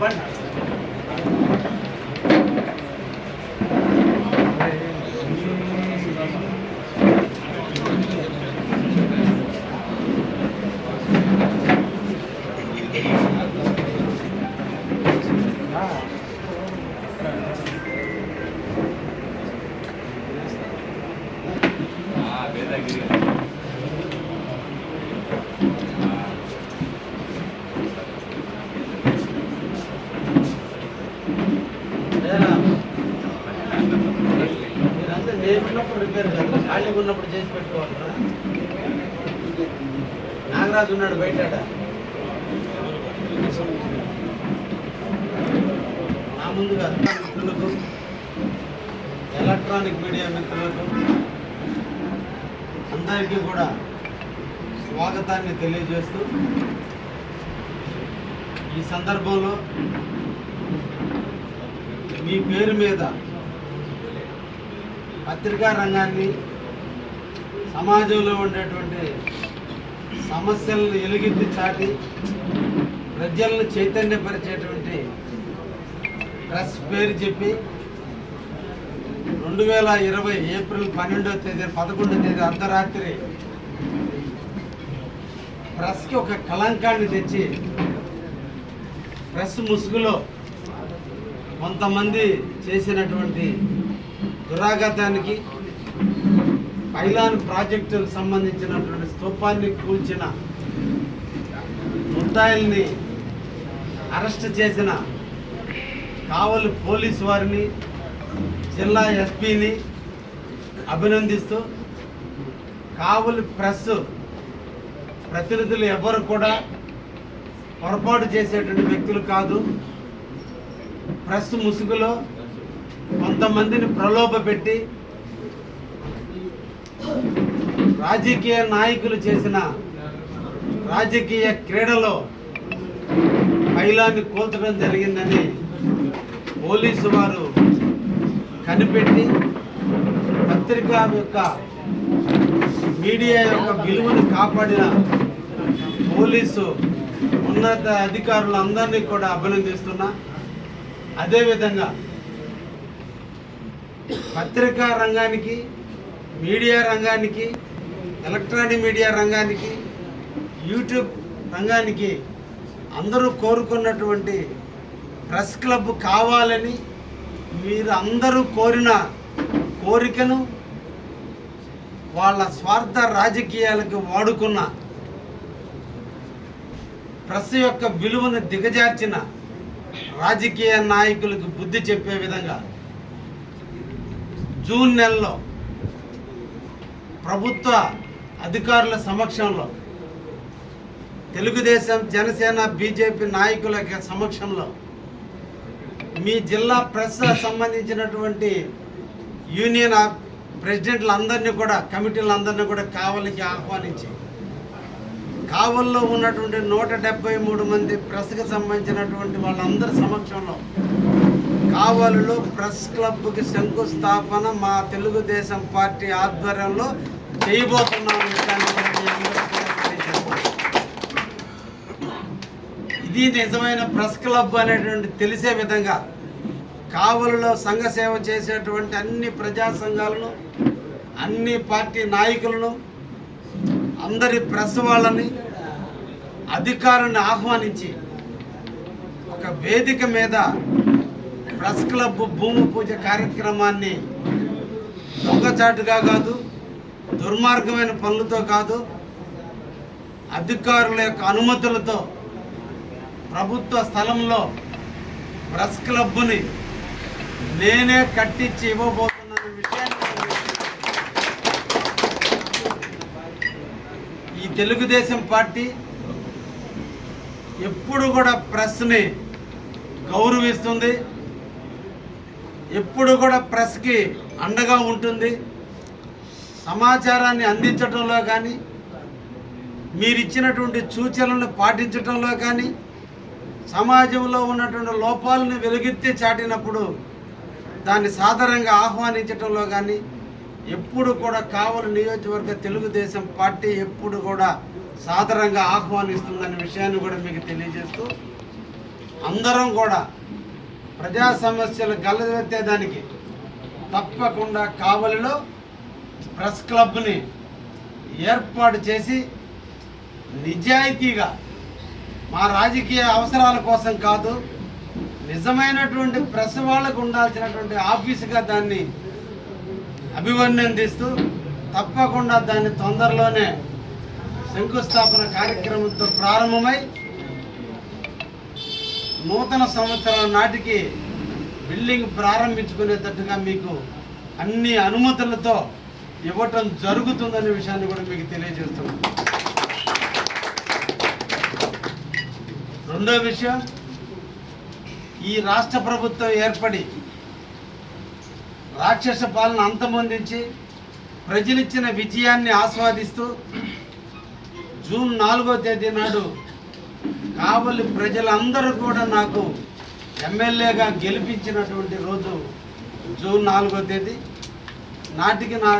ಬಣ್ಣ రిపేర్ కదా? ఖాళీగా ఉన్నప్పుడు చేసి పెట్టుకోవాలి? నాగరాజు ఉన్నాడు బయట. నా ముందుగా మిత్రులకు ఎలక్ట్రానిక్ మీడియా మిత్రులకు అందరికీ కూడా స్వాగతాన్ని తెలియజేస్తూ ఈ సందర్భంలో మీ పేరు మీద పత్రికా రంగాన్ని సమాజంలో ఉండేటువంటి సమస్యలను ఎలుగెత్తి చాటి ప్రజలను చైతన్యపరిచేటువంటి ప్రెస్ పేరు చెప్పి రెండు వేల ఇరవై ఏప్రిల్ పన్నెండో తేదీ పదకొండవ తేదీ అర్ధరాత్రి ప్రెస్కి ఒక కళంకాన్ని తెచ్చి ప్రెస్ ముసుగులో కొంతమంది చేసినటువంటి దురాఘాతానికి పైలాన్ ప్రాజెక్టుకు సంబంధించినటువంటి స్తూపాన్ని కూల్చిన ముద్దాయిల్ని అరెస్ట్ చేసిన కావలి పోలీసు వారిని జిల్లా ఎస్పీని అభినందిస్తూ కావలి ప్రెస్ ప్రతినిధులు ఎవరు కూడా పొరపాటు చేసేటువంటి వ్యక్తులు కాదు. ప్రెస్ ముసుగులో కొంతమందిని ప్రలోభ పెట్టి రాజకీయ నాయకులు చేసిన రాజకీయ క్రీడలో మహిళాన్ని కోల్చడం జరిగిందని పోలీసు వారు కనిపెట్టి పత్రికా యొక్క మీడియా యొక్క విలువను కాపాడిన పోలీసు ఉన్నత అధికారులందరినీ కూడా అభినందిస్తున్నా. అదేవిధంగా పత్రికా రంగానికి మీడియా రంగానికి ఎలక్ట్రానిక్ మీడియా రంగానికి యూట్యూబ్ రంగానికి అందరూ కోరుకున్నటువంటి ప్రెస్ క్లబ్ కావాలని మీరు అందరూ కోరిన కోరికను వాళ్ళ స్వార్థ రాజకీయాలకు వాడుకున్న ప్రెస్ యొక్క విలువను దిగజార్చిన రాజకీయ నాయకులకు బుద్ధి చెప్పే విధంగా జూన్ నెలలో ప్రభుత్వ అధికారుల సమక్షంలో తెలుగుదేశం జనసేన బీజేపీ నాయకుల యొక్క సమక్షంలో మీ జిల్లా ప్రెస్ సంబంధించినటువంటి యూనియన్ ఆఫ్ ప్రెసిడెంట్లందరినీ కూడా కమిటీలందరినీ కూడా కావలికి ఆహ్వానించి కావల్లో ఉన్నటువంటి నూట డెబ్బై మూడు మంది ప్రెస్కి సంబంధించినటువంటి వాళ్ళందరి సమక్షంలో కావలిలో ప్రెస్ క్లబ్కి శంకుస్థాపన మా తెలుగుదేశం పార్టీ ఆధ్వర్యంలో చేయబోతున్నాం ఇది నిజమైన ప్రెస్ క్లబ్ అనేటువంటి తెలిసే విధంగా కావలిలో సంఘ సేవ చేసేటువంటి అన్ని ప్రజా సంఘాలను అన్ని పార్టీ నాయకులను అందరి ప్రెస్ వాళ్ళని అధికారులను ఆహ్వానించి ఒక వేదిక మీద ప్రెస్ క్లబ్ భూమి పూజ కార్యక్రమాన్ని దొంగచాటుగా కాదు దుర్మార్గమైన పనులతో కాదు అధికారుల యొక్క అనుమతులతో ప్రభుత్వ స్థలంలో ప్రెస్ క్లబ్ని నేనే కట్టించి ఇవ్వబోతున్న విషయాన్ని ఈ తెలుగుదేశం పార్టీ ఎప్పుడు కూడా ప్రెస్ని గౌరవిస్తుంది. ఎప్పుడు కూడా ప్రెస్కి అండగా ఉంటుంది. సమాచారాన్ని అందించడంలో కానీ మీరు ఇచ్చినటువంటి సూచనలను పాటించడంలో కానీ సమాజంలో ఉన్నటువంటి లోపాలను వెలుగెత్తి చాటినప్పుడు దాన్ని సాధారణంగా ఆహ్వానించడంలో కానీ ఎప్పుడు కూడా కావలి నియోజకవర్గ తెలుగుదేశం పార్టీ ఎప్పుడు కూడా సాధారణంగా ఆహ్వానిస్తుందనే విషయాన్ని కూడా మీకు తెలియజేస్తూ అందరం కూడా ప్రజా సమస్యలు గల్లదెత్తేదానికి తప్పకుండా కావలిలో ప్రెస్ క్లబ్ని ఏర్పాటు చేసి నిజాయితీగా మా రాజకీయ అవసరాల కోసం కాదు నిజమైనటువంటి ప్రెస్ వాళ్ళకు ఉండాల్సినటువంటి ఆఫీసుగా దాన్ని అభివర్ణందిస్తూ తప్పకుండా దాన్ని తొందరలోనే శంకుస్థాపన కార్యక్రమంతో ప్రారంభమై నూతన సంవత్సరం నాటికి బిల్డింగ్ ప్రారంభించుకునేటట్టుగా మీకు అన్ని అనుమతులతో ఇవ్వటం జరుగుతుందనే విషయాన్ని కూడా మీకు తెలియజేస్తున్నాను రెండో విషయం ఈ రాష్ట్ర ప్రభుత్వం ఏర్పడి రాక్షస పాలన అంతమొందించి ప్రజలిచ్చిన విజయాన్ని ఆస్వాదిస్తూ జూన్ నాలుగో తేదీ నాడు కావలి ప్రజలందరూ కూడా నాకు ఎమ్మెల్యేగా గెలిపించినటువంటి రోజు జూన్ నాలుగో తేదీ. నాటికి నా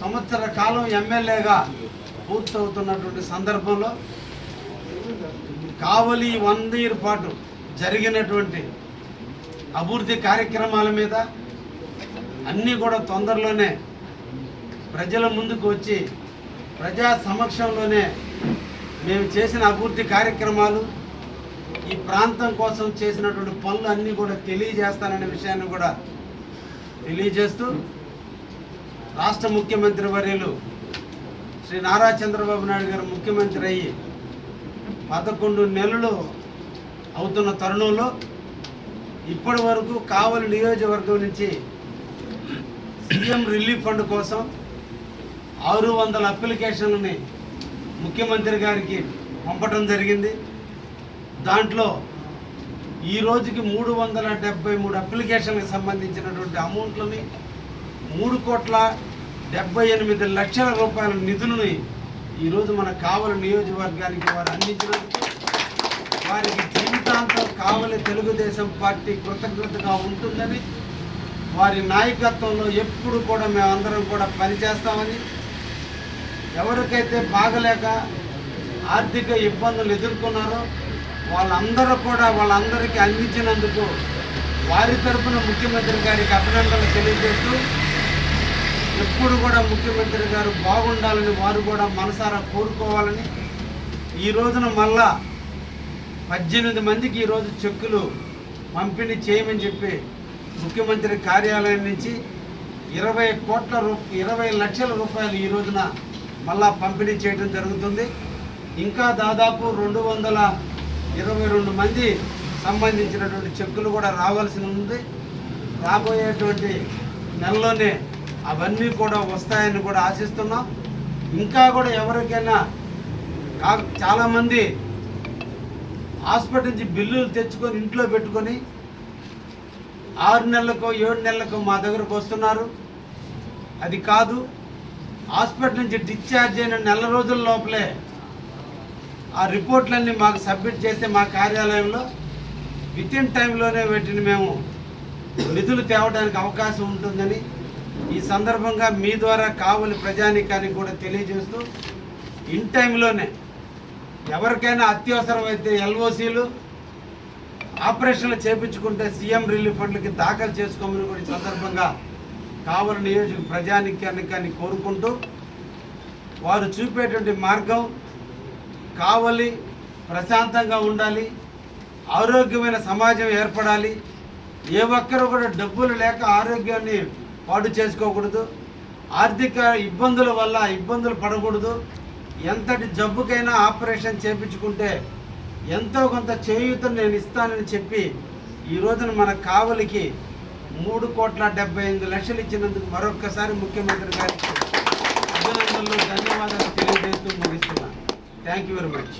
సంవత్సర కాలం ఎమ్మెల్యేగా పూర్తవుతున్నటువంటి సందర్భంలో కావలి వన్ ఇయర్ పాటు జరిగినటువంటి అభివృద్ధి కార్యక్రమాల మీద అన్నీ కూడా తొందరలోనే ప్రజల ముందుకు వచ్చి ప్రజా సమక్షంలోనే మేము చేసిన అభివృద్ధి కార్యక్రమాలు ఈ ప్రాంతం కోసం చేసినటువంటి పనులు అన్నీ కూడా తెలియజేస్తాననే విషయాన్ని కూడా తెలియజేస్తూ రాష్ట్ర ముఖ్యమంత్రి వర్యులు శ్రీ నారా చంద్రబాబు నాయుడు గారు ముఖ్యమంత్రి అయ్యి పదకొండు నెలలు అవుతున్న తరుణంలో ఇప్పటి వరకు కావలి నియోజకవర్గం నుంచి సీఎం రిలీఫ్ ఫండ్ కోసం ఆరు వందల అప్లికేషన్లని ముఖ్యమంత్రి గారికి పంపడం జరిగింది. దాంట్లో ఈ రోజుకి మూడు వందల డెబ్బై మూడు అప్లికేషన్లకు సంబంధించినటువంటి అమౌంట్లని మూడు కోట్ల డెబ్బై ఎనిమిది లక్షల రూపాయల నిధులని ఈరోజు మన కావల నియోజకవర్గానికి వారు అందించినందుకు వారికి జీవితాంతం కావలి తెలుగుదేశం పార్టీ కృతజ్ఞతగా ఉంటుందని వారి నాయకత్వంలో ఎప్పుడు కూడా మేమందరం కూడా పనిచేస్తామని ఎవరికైతే బాగలేక ఆర్థిక ఇబ్బందులు ఎదుర్కొన్నారో వాళ్ళందరూ కూడా వాళ్ళందరికీ అందించినందుకు వారి తరపున ముఖ్యమంత్రి గారికి అభినందనలు తెలియజేస్తూ ఎప్పుడు కూడా ముఖ్యమంత్రి గారు బాగుండాలని వారు కూడా మనసారా కోరుకోవాలని ఈ రోజున మళ్ళా పద్దెనిమిది మందికి ఈరోజు చెక్కులు పంపిణీ చేయమని చెప్పి ముఖ్యమంత్రి కార్యాలయం నుంచి ఇరవై కోట్ల రూ ఇరవై లక్షల రూపాయలు ఈ రోజున మళ్ళా పంపిణీ చేయడం జరుగుతుంది. ఇంకా దాదాపు రెండు వందల ఇరవై రెండు మంది సంబంధించినటువంటి చెక్కులు కూడా రావాల్సి ఉంది. రాబోయేటువంటి నెలలోనే అవన్నీ కూడా వస్తాయని కూడా ఆశిస్తున్నాం. ఇంకా కూడా ఎవరికైనా కా చాలామంది హాస్పిటల్ నుంచి బిల్లులు తెచ్చుకొని ఇంట్లో పెట్టుకొని ఆరు నెలలకు ఏడు నెలలకు మా దగ్గరకు వస్తున్నారు. అది కాదు హాస్పిటల్ నుంచి డిశ్చార్జ్ అయిన నెల రోజుల లోపలే ఆ రిపోర్ట్లన్నీ మాకు సబ్మిట్ చేస్తే మా కార్యాలయంలో విత్ ఇన్ టైంలోనే వీటిని మేము నిధులు తేవడానికి అవకాశం ఉంటుందని ఈ సందర్భంగా మీ ద్వారా కావలి ప్రజానికానికి కూడా తెలియజేస్తూ ఇన్ టైంలోనే ఎవరికైనా అత్యవసరమైతే ఎల్ఓసీలు ఆపరేషన్లు చేపించుకుంటే సీఎం రిలీఫ్ ఫండ్లకి దాఖలు చేసుకోమని కూడా ఈ సందర్భంగా కావలి నియోజక ప్రజానికాన్ని కోరుకుంటూ వారు చూపేటువంటి మార్గం కావలి ప్రశాంతంగా ఉండాలి ఆరోగ్యమైన సమాజం ఏర్పడాలి. ఏ ఒక్కరు కూడా డబ్బులు లేక ఆరోగ్యాన్ని పాడు చేసుకోకూడదు. ఆర్థిక ఇబ్బందుల వల్ల ఇబ్బందులు పడకూడదు. ఎంతటి జబ్బుకైనా ఆపరేషన్ చేపించుకుంటే ఎంతో కొంత చేయూతను నేను ఇస్తానని చెప్పి ఈ రోజున మన కావలికి మూడు కోట్ల డెబ్బై ఐదు లక్షలు ఇచ్చినందుకు మరొకసారి ముఖ్యమంత్రి గారికి అభినందనలు ధన్యవాదాలు తెలియజేస్తూ ముగిస్తున్నాను. Thank you very much